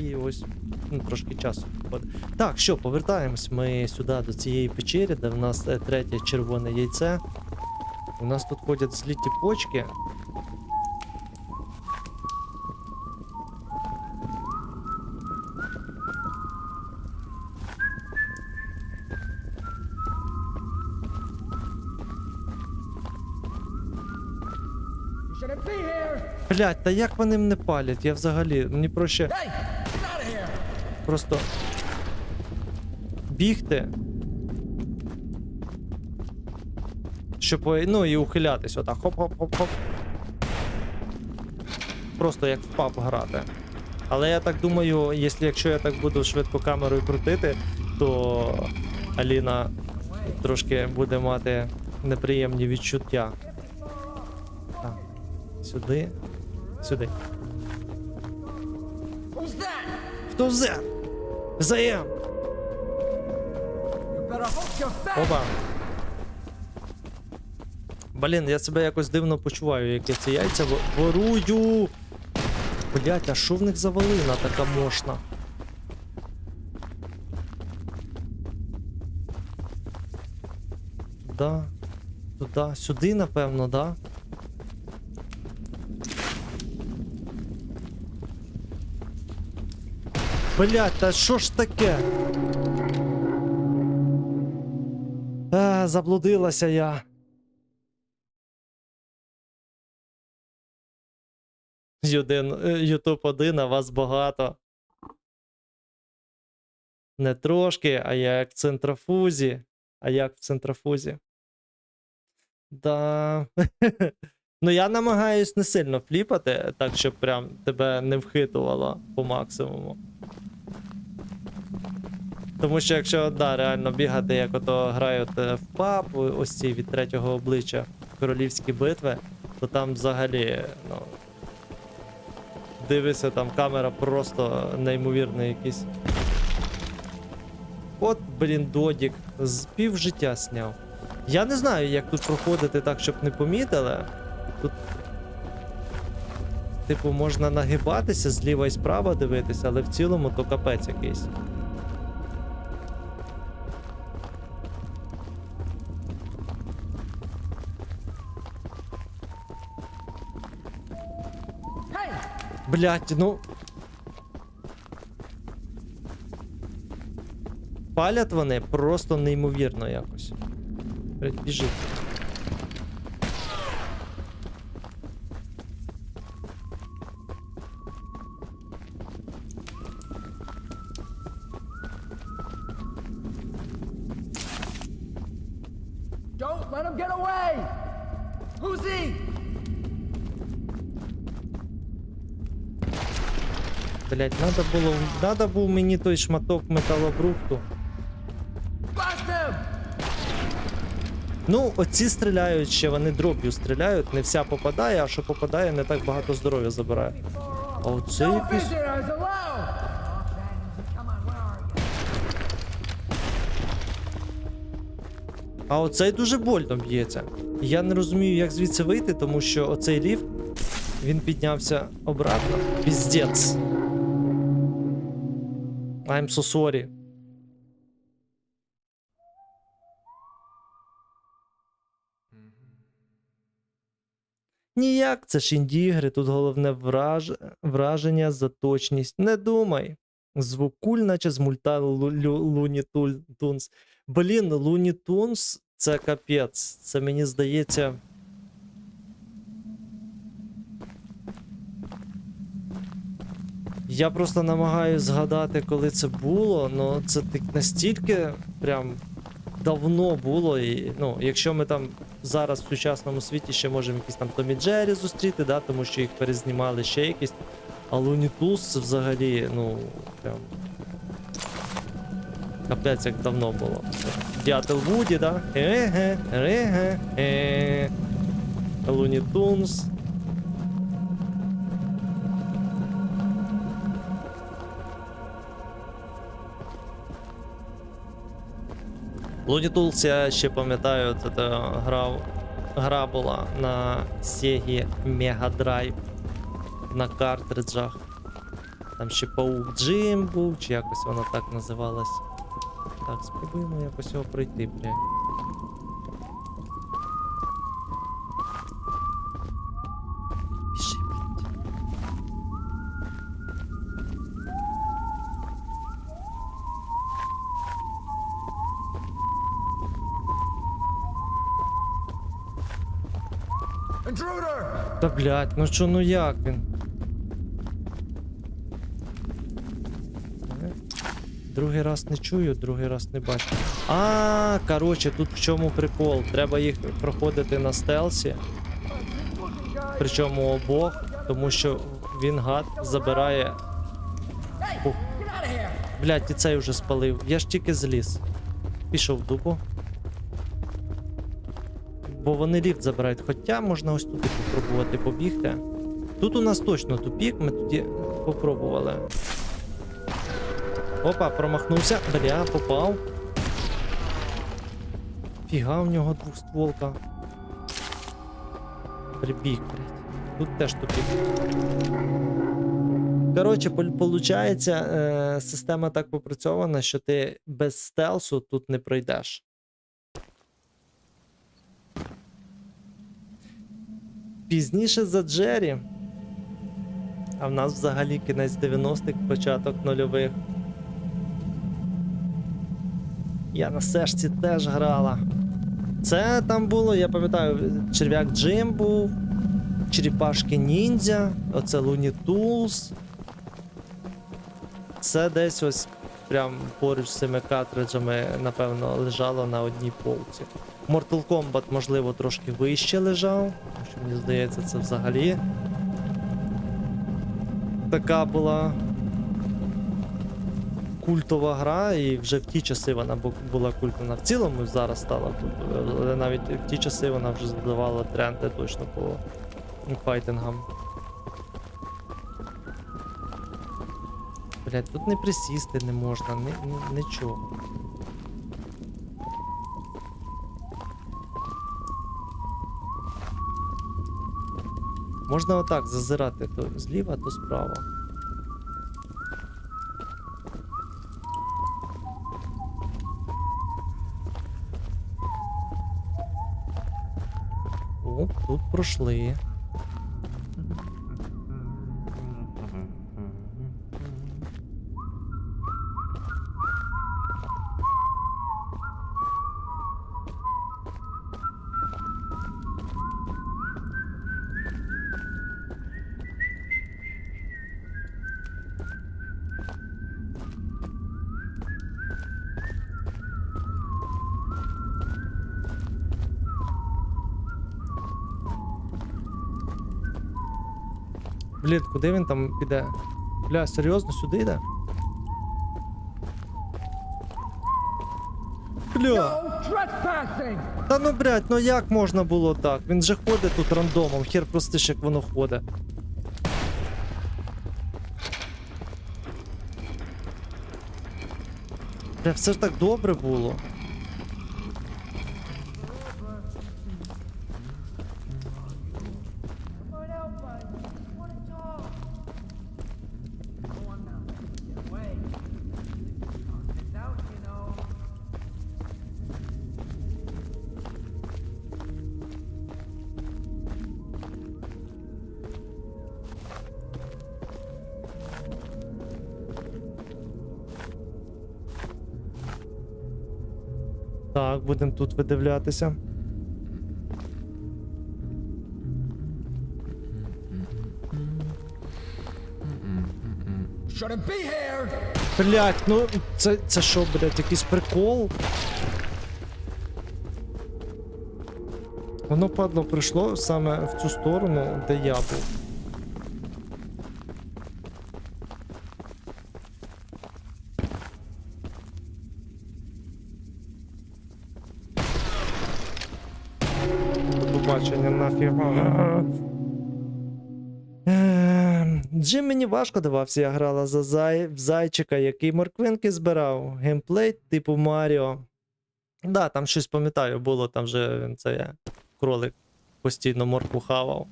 і ось ну, трошки часу виходить. Так, що, повертаємось ми сюди до цієї печері, де в нас е, третє червоне яйце. У нас тут ходять злі почки. Блять, та як вони мене палять? Я взагалі. Мені проще просто бігти. Щоб ну і ухилятись отак. Хоп-хоп-хоп-хоп. Просто як в паб грати. Але я так думаю, якщо, якщо я так буду швидко камерою крутити, то Аліна трошки буде мати неприємні відчуття. Так. Сюди. Сюди. Хто взе? Заєм! Опа. Блін, я себе якось дивно почуваю, як я ці яйця во- ворую. Блять, а що в них за валина така мощна? Да. Туди, сюди, напевно, да? Блять, та що ж таке? А, заблудилася я. Е, Ютуб 1, а вас багато. Не трошки, а як в центрофузі. А як в центрофузі. Да. ну я намагаюсь не сильно фліпати, так щоб прям тебе не вхитувало по максимуму. Тому що якщо да, реально бігати, як ото грають е, в паб, ось ці від третього обличчя королівські битви, то там взагалі, ну. Дивишся, там камера просто неймовірна якийсь. От, блін, додік, з пів життя сняв. Я не знаю, як тут проходити так, щоб не помітили. Типу, можна нагибатися зліва і справа дивитися, але в цілому то капець якийсь. Блять, ну. Палять вони просто неймовірно якось. Біжить. Блять, надо було. Надо був мені той шматок металобрухту. Ну, оці стріляють ще, вони дроб'ю стріляють, не вся попадає, а що попадає, не так багато здоров'я забирає. А оце якийсь. А оцей дуже больно б'ється. Я не розумію, як звідси вийти, тому що оцей ліфт він піднявся обратно. Піздець. I'm so sorry. Ніяк, це ж інді-ігри, тут головне враж... враження за точність. Не думай. Звук куль, наче з мульта Луні Тунс. Блін, Луні Тунс це капець. Це мені здається. Я просто намагаюся згадати, коли це було, але це настільки прям давно було. І, ну, якщо ми там зараз в сучасному світі ще можемо якісь там Томі Джері зустріти, да, тому що їх перезнімали ще якісь. А Луні Тулс це взагалі, ну, прям. Капець як давно було. Дятел Вуді, да? Луні Тунс. Луні Tools, я ще пам'ятаю, це гра, гра була на Sega Mega Drive на картриджах. Там ще паук Джим був, чи якось воно так називалось. Так, спробуємо якось його пройти, бля. Та блядь, ну що, ну як він? Е, Другий раз не чую, другий раз не бачу. А, коротше, тут в чому прикол? Треба їх проходити на стелсі. Причому обох, тому що він гад забирає. Блядь, і цей вже спалив. Я ж тільки зліз. Пішов в дупу. Бо вони ліфт забирають. Хоча можна ось тут попробувати побігти. Тут у нас точно тупік, ми тоді попробували. Опа, промахнувся. Бля, попав. Фіга в нього двохстволка. Прибіг, блядь. Тут теж тупік. Коротше, виходить, е, система так попрацьована, що ти без стелсу тут не пройдеш. Пізніше за Джері. А в нас взагалі кінець 90-х, початок нульових. Я на сешці теж грала. Це там було, я пам'ятаю, черв'як Джим був, черепашки ніндзя, оце Looney Tools. Це десь ось прям поруч з цими картриджами, напевно, лежало на одній полці. Mortal Kombat, можливо, трошки вище лежав, що мені здається, це взагалі така була культова гра, і вже в ті часи вона була культована. В цілому зараз стала культовою, але навіть в ті часи вона вже задавала тренди точно по файтингам. Блять, тут не присісти не можна, ні, ні, нічого. Можна отак зазирати то зліва, то справа. О, тут пройшли. Блін, куди він там піде? Бля, серйозно, сюди йде? Бля, та ну блядь, ну як можна було так? Він же ходить тут рандомом, хер простиш, як воно ходить. Бля, все ж так добре було. Так, будемо тут видивлятися. Блять, ну це, це що, блять, якийсь прикол? Воно падло прийшло саме в цю сторону, де я був. Ем, Джим мені важко давався, я грала за зай... в зайчика, який морквинки збирав. Геймплей типу Маріо. Да, там щось пам'ятаю, було там вже це я, кролик постійно моркву хавав.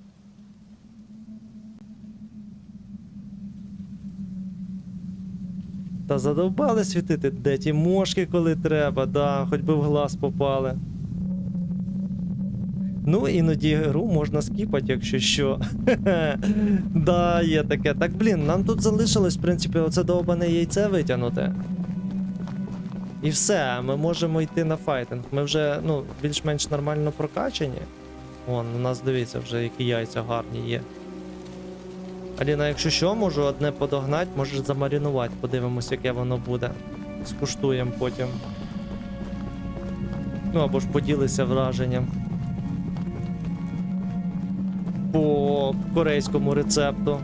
Та задовбали світити, де ті мошки, коли треба, да, хоч би в глаз попали. Ну, іноді гру можна скіпати, якщо що. да, є таке. Так, блін, нам тут залишилось, в принципі, оце довбане яйце витягнути. І все, ми можемо йти на файтинг. Ми вже ну, більш-менш нормально прокачані. Вон, у нас дивіться, вже які яйця гарні є. Аліна, якщо що, можу одне подогнати, можеш замарінувати, подивимось, яке воно буде. Скуштуємо потім. Ну або ж поділися враженням. По корейському рецепту.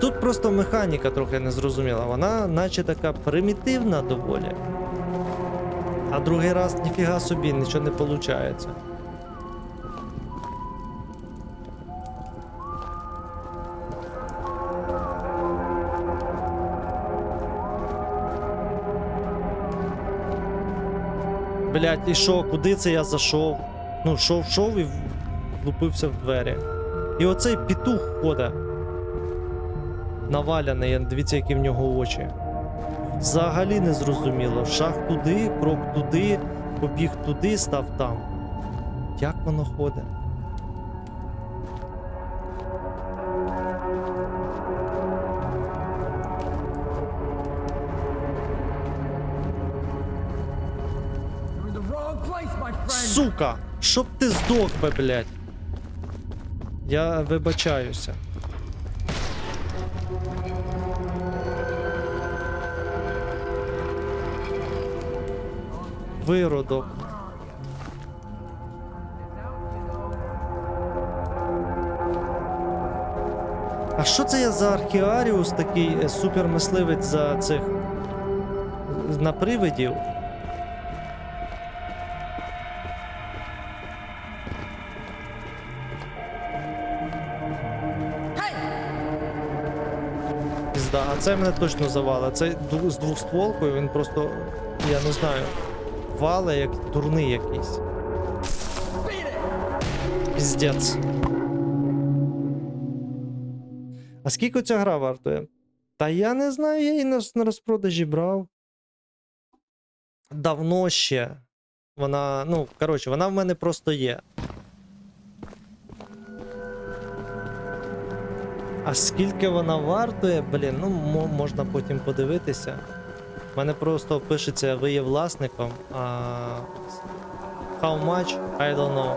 Тут просто механіка трохи незрозуміла. Вона наче така примітивна доволі. А другий раз ніфіга собі, нічого не виходить. Блять, і що, куди це я зайшов? Ну, шов, шов і влупився в двері. І оцей петух ходить. Наваляний, дивіться, які в нього очі. Взагалі не зрозуміло. Шах туди, крок туди, побіг туди, став там. Як воно ходить? Сука! Щоб ти здох би, блядь. Я вибачаюся. Виродок. А що це я за архіаріус такий е, супермисливець за цих на привидів? Це мене точно завалить. Це з двохстволкою, він просто, я не знаю, вале як дурний якийсь. Піздець. А скільки ця гра вартує? Та я не знаю, я її на, на розпродажі брав. Давно ще. Вона, ну, коротше, вона в мене просто є. А скільки вона вартує, блін, ну можна потім подивитися. У мене просто пишеться ви є власником. А... How much? I don't know.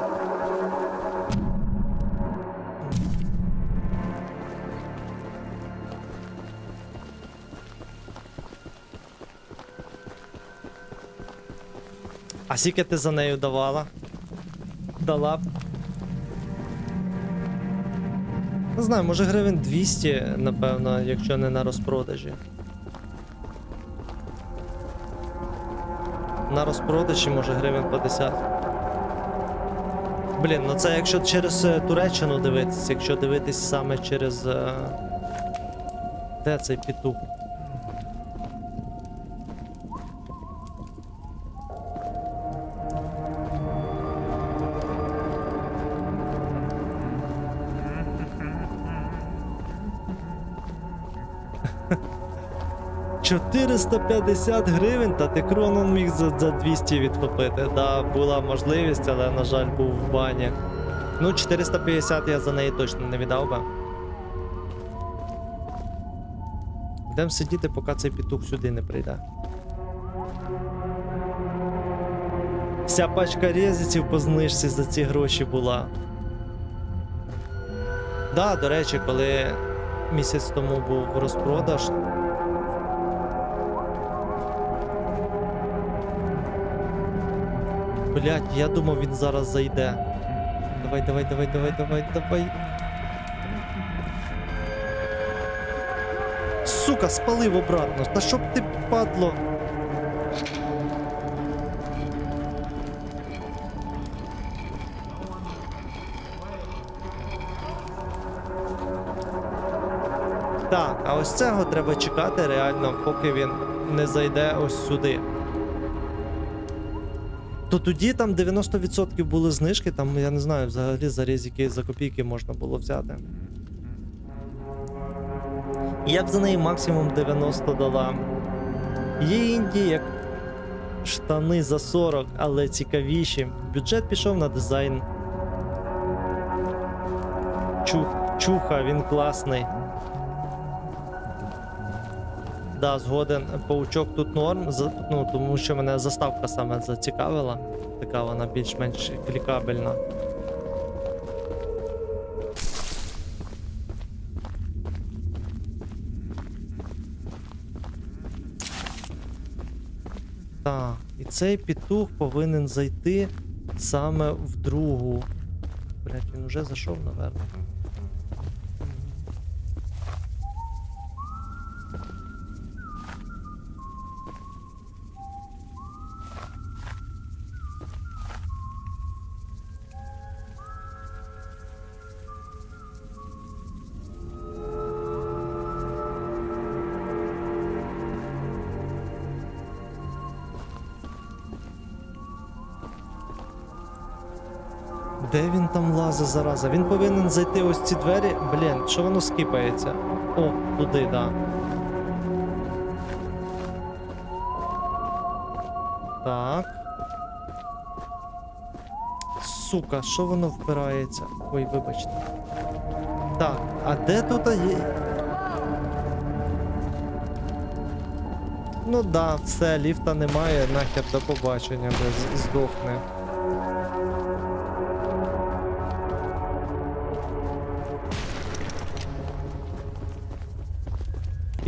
А скільки ти за нею давала? Дала б. Не знаю, може гривень 200, напевно, якщо не на розпродажі. На розпродажі може гривень 50. Блін, ну це якщо через е, Туреччину дивитись, якщо дивитись саме через. е, Де цей петух? — 450 гривень, та ти кронон міг за, за 200 відхопити. Да, була можливість, але, на жаль, був в бані. Ну, 450 я за неї точно не віддав би. Йдемо сидіти, поки цей петух сюди не прийде. Вся пачка резиців по знижці за ці гроші була. Да, до речі, коли місяць тому був розпродаж. Блять, я думав, він зараз зайде. Давай, давай, давай, давай, давай, давай. Сука, спалив обратно. Та щоб ти падло. Так, а ось цього треба чекати реально, поки він не зайде ось сюди. То тоді там 90% були знижки, там я не знаю, взагалі за резики за копійки можна було взяти. Я б за неї максимум 90 дала. Є інді, як штани за 40, але цікавіші. Бюджет пішов на дизайн. Чух, чуха, він класний. Да, згоден. Паучок тут норм, за- ну, тому що мене заставка саме зацікавила. Така вона більш-менш клікабельна. Так, і цей петух повинен зайти саме в другу. Блять, він уже зайшов, наверно. Де він там лазить зараза? Він повинен зайти ось ці двері. Блін, що воно скипається? О, туди, да. Так. Сука, що воно впирається? Ой, вибачте. Так, а де тут є. Ну да, все, ліфта немає, нахер до побачення, де здохне.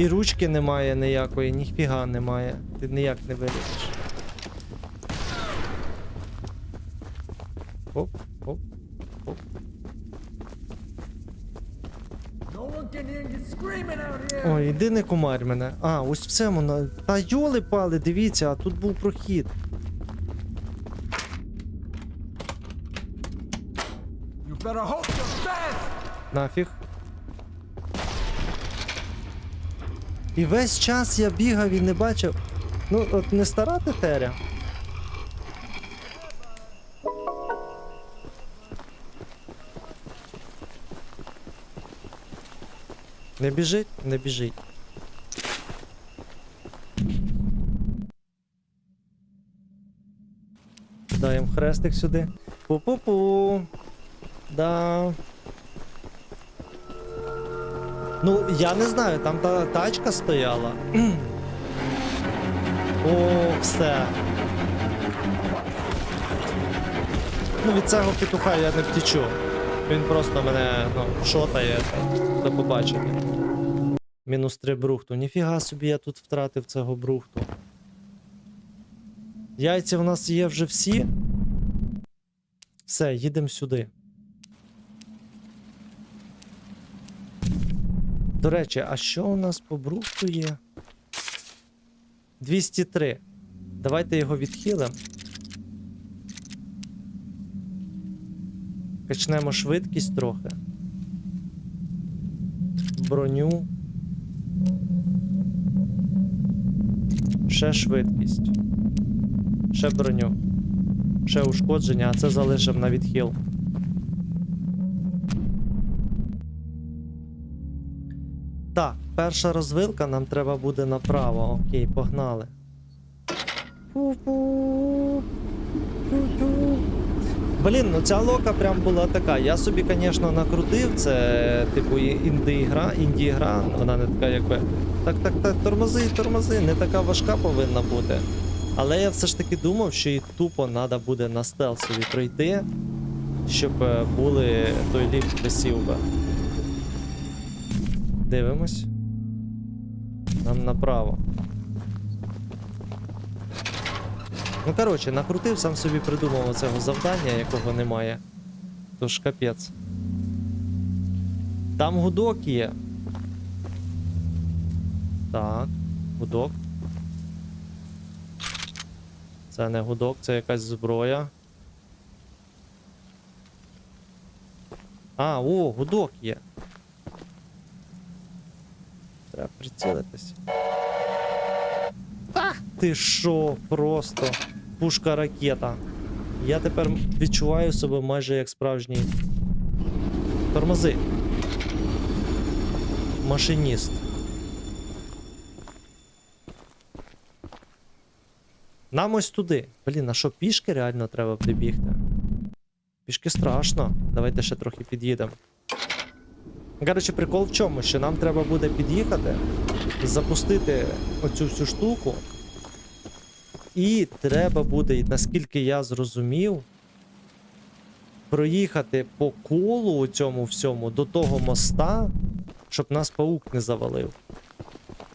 І ручки немає ніякої, ніфіга немає. Ти ніяк не вилізеш. Оп, оп. Here. Ой, іди не кумарь мене. А, ось в цьому. на- Та йоли пали, дивіться, а тут був прохід. Нафіг. І весь час я бігав і не бачив. Ну, от не стара тетеря. Не біжить? Не біжить. Даємо хрестик сюди. Пу-пу-пу. Да. Ну, я не знаю, там та тачка стояла. О, все. Ну, від цього петуха я не втічу. Він просто мене ну, шотає до побачення. Мінус 3 брухту. Ніфіга собі я тут втратив цього брухту. Яйця в нас є вже всі. Все, їдемо сюди. До речі, а що у нас по брухту є? 203. Давайте його відхилимо. Качнемо швидкість трохи. Броню. Ще швидкість. Ще броню. Ще ушкодження, а це залишимо на відхил. Так, перша розвилка нам треба буде направо. Окей, погнали. Блін, ну ця лока прям була така. Я собі, звісно, накрутив. Це типу інді-гра, інді-гра, вона не така, якби. Так, так, так, тормози, тормози, не така важка повинна бути. Але я все ж таки думав, що і тупо треба буде на стелсові пройти, щоб е, були той ліфт висів би. Дивимось. Нам направо. Ну, коротше, накрутив, сам собі придумав оцього завдання, якого немає. Тож капець. Там гудок є. Так, гудок. Це не гудок, це якась зброя. А, о, гудок є. Треба прицілитись. Ах, ти що, просто пушка ракета. Я тепер відчуваю себе майже як справжній. Тормози. Машиніст. Нам ось туди. Блін, а що пішки реально треба прибігти? Пішки страшно. Давайте ще трохи під'їдемо. Коротше, прикол в чому? Що нам треба буде під'їхати, запустити оцю всю штуку. І треба буде, наскільки я зрозумів, проїхати по колу у цьому всьому до того моста, щоб нас паук не завалив.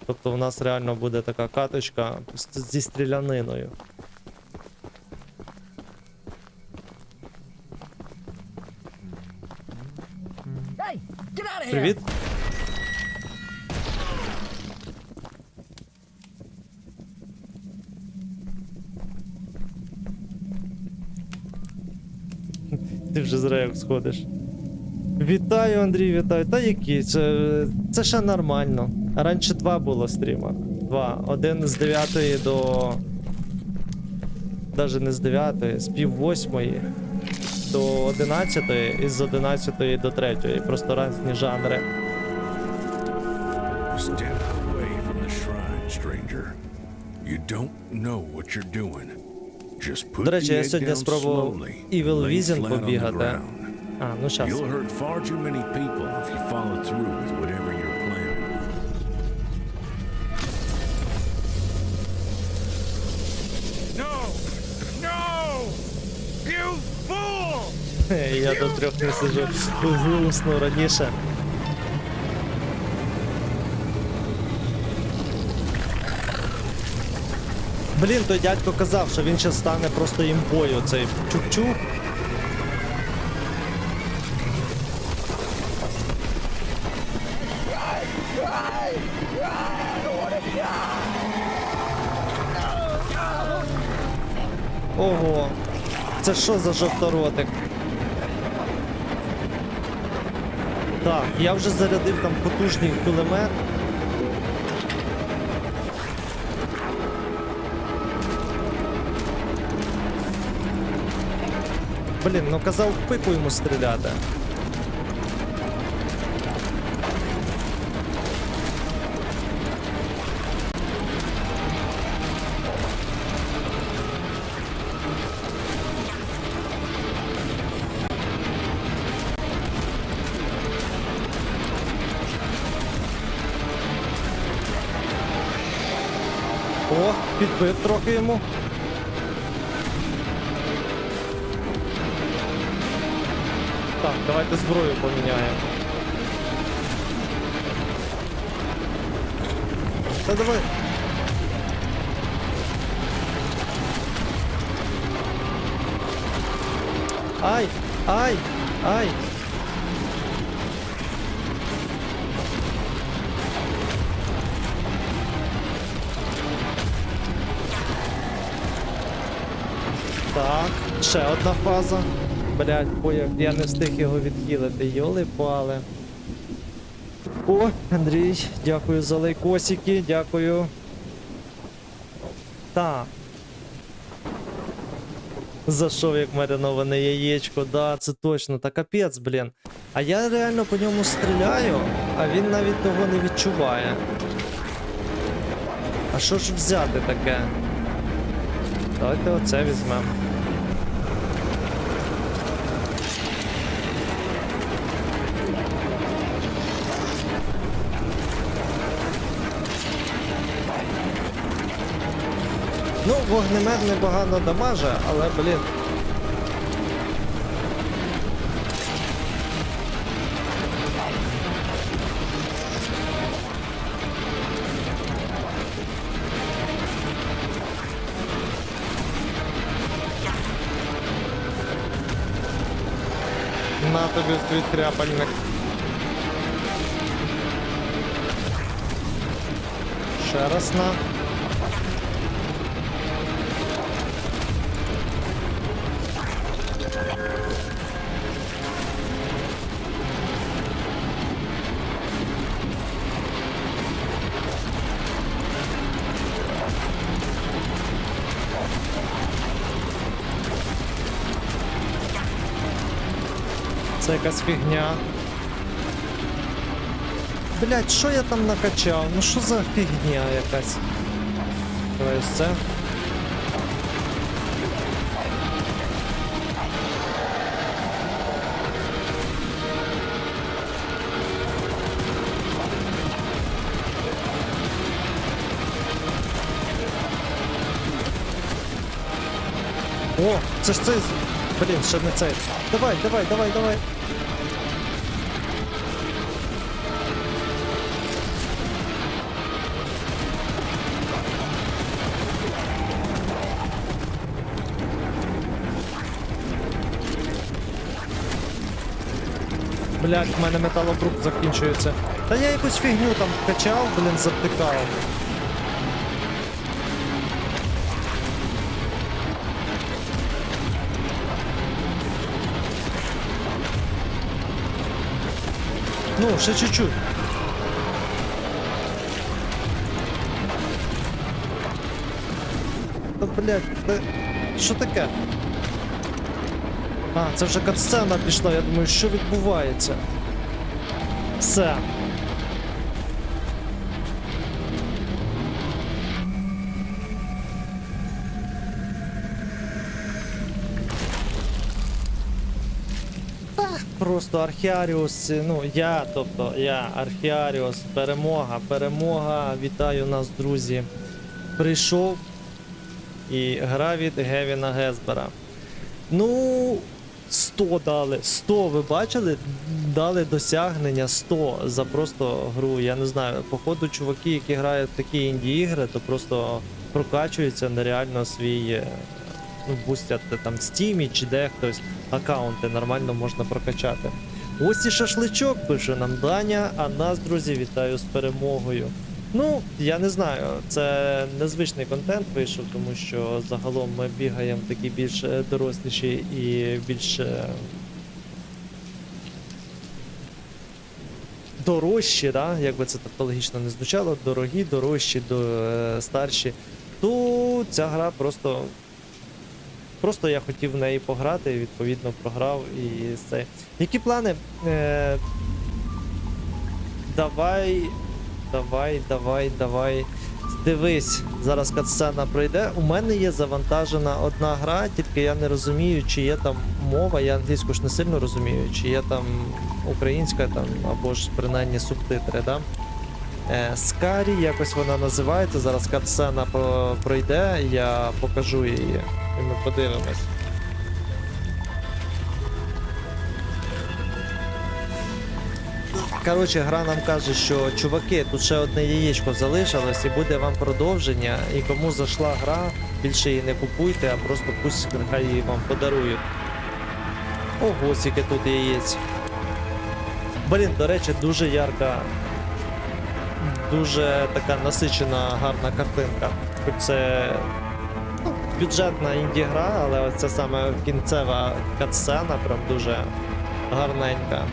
Тобто в нас реально буде така каточка зі стріляниною. Привіт. Ти вже зря як сходиш. Вітаю, Андрій, вітаю. Та які? Це, це ще нормально. Раніше два було стріма. Два. Один з 9 до. Даже не з 9, з пів восьмої до 11 і з 11 до 3. Просто різні жанри. Step away from the shrine, stranger. You don't know what you're doing. Just put До речі, я сьогодні спробував Evil Vision побігати. А, ну щас. You'll hurt far too many people if you follow through with whatever you're Я до трьох не сижу. Голосно раніше. Блін, той дядько казав, що він ще стане просто імбою, цей чук-чук. Ого, це що за жовторотик? Так, я вже зарядив там потужний кулемет. Блін, ну казав пику йому стріляти. О, трохи йому. Так, давайте зброю поміняємо. Та давай. Ай! Ай! Ай! Ще одна фаза. Блять, появ, я не встиг його відхилити. Йоли пали. О, Андрій, дякую за лайкосики, дякую. Так. Зайшов як мариноване яєчко, да, це точно, та капець, блін. А я реально по ньому стріляю, а він навіть того не відчуває. А що ж взяти таке? Давайте оце візьмемо. Ну, вогнемет непогано дамаже, але, блін. На тобі в тряпальник. Ще раз на. якась фігня. Блять, що я там накачав? Ну що за фігня якась? Давай ось це. О, це ж цей. з- Блін, ще не цей. Давай, давай, давай, давай. Блять, в мене металобрук закінчується. Та я якусь фігню там качав, блін, завтикав. Ну, ще чуть-чуть. Та блять, та... що таке? А, це вже катсцена пішла, я думаю, що відбувається. Все. Просто Архіаріус, ну я, тобто я, Архіаріус, перемога, перемога. Вітаю нас, друзі. Прийшов і гра від Гевіна Гесбера. Ну, 100 дали. 100, ви бачили? Дали досягнення 100 за просто гру. Я не знаю. Походу, чуваки, які грають в такі інді-ігри, то просто прокачуються нереально свій. е, Ну, бустять там в стімі чи де хтось аккаунти нормально можна прокачати. Ось і шашличок пише нам Даня, а нас, друзі, вітаю з перемогою. Ну, я не знаю, це незвичний контент вийшов, тому що загалом ми бігаємо такі більш е, доросліші і більш е, дорожчі, да? як би це тавтологічно не звучало, дорогі, дорожчі, до, е, старші. То ця гра просто. Просто я хотів в неї пограти, відповідно програв і це. Які плани? Е, давай. Давай, давай, давай. Дивись, зараз катсцена пройде. У мене є завантажена одна гра, тільки я не розумію, чи є там мова, я англійську ж не сильно розумію, чи є там українська там, або ж принаймні субтитри, да? Е, Скарі, якось вона називається. Зараз катсцена пройде, я покажу її, і ми подивимось. Коротше, гра нам каже, що чуваки, тут ще одне яєчко залишилось і буде вам продовження. І кому зайшла гра, більше її не купуйте, а просто пусть хай її вам подарують. Ого, скільки тут яєць. Блін, до речі, дуже ярка, дуже така насичена, гарна картинка. Хоч це ну, бюджетна інді-гра, але це саме кінцева катсцена, прям дуже гарненька.